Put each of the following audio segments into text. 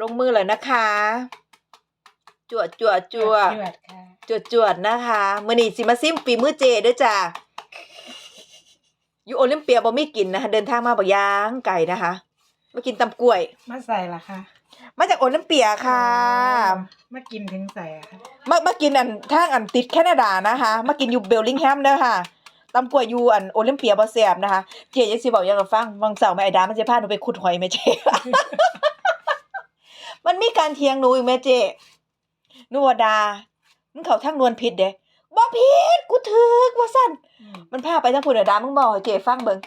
ลงมือเลยนะคะ จวดจวดจวดจวดค่ะจวดจวดนะคะมือนี้สิมาซิมปีมือเจเด้วยจ้าอยู่โอลิมเปียบ่มีกินนะคะเดินทางมาบ่ย่างไก่นะคะมากินตำกล้วย มาใส่ละค่ะ มาจากโอลิมเปียค่ะอ๋อมากินถึงใส่อะค่ะมามากินอันทางอันติดแคนาดานะคะ มากินอยู่เบลลิงแฮมเด้อค่ะตำกล้วยอยู่อันโอลิมเปียบ่แซ่บนะคะ เจ๊ยังสิบอกอยังกับฟังวังเสาร์แม่ไอ้ดามันจะพาหนูไปขุดหอยแม่เจ๊ มันมีการเถียงหนูอีกแม่เจ๊หนูว่าดามึงเข้าทางนวลผิดเด้บ่ผิดกูถูกว่าซั่นอืมมันพาไปทางพุ่นน่ะดามึงบอกให้เจ๊ฟังเบิ่ง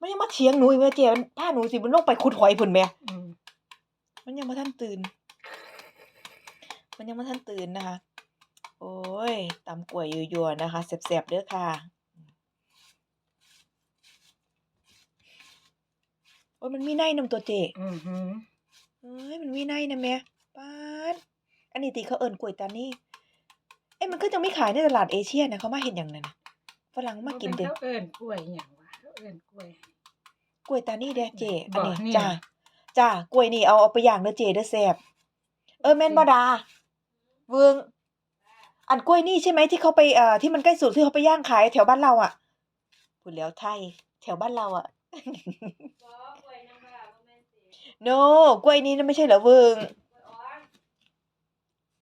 มันยังมาเถียงหนูอีกแม่เจ๊มันพาหนูสิมันลงไปขุดหอยพุ่นแม่อืมมันยังบ่ทันตื่น มันยังบ่ทันตื่นนะคะ โอ้ยตำกล้วยยั่วๆนะคะแซ่บๆเด้อค่ะโอ้ยมันมีในนำตัวเจ๊อืมหืม เอ้ยมันมีในนะแม่ป๊าดอันนี้ติเขาเอิ้นกล้วยตานี่เอ้ยมันก็จะไม่ขายในตลาดเอเชียนะเขามาเห็นอย่างนั้นนะฝรั่งมากินเด้เขาเอิ้นกล้วยอหย่างวะเขาเอิ้นกล้วยกล้วยตานี่เด้เจอันนี้บอกเนี่ยจ้าจ้ากล้วยนี่เอาเอาไปย่างเด้อเจเด้อแซ่บเออแม่นบ่ดาเวิงอันกล้วยนี่ใช่ไหมที่เขาไปเอ่อที่มันใกล้สุดที่เขาไปย่างขายแถวบ้านเราอะพูดแล้วไทยแถวบ้านเราอะ โนกล้วยนี้นะไม่ใช่เหรอเวิง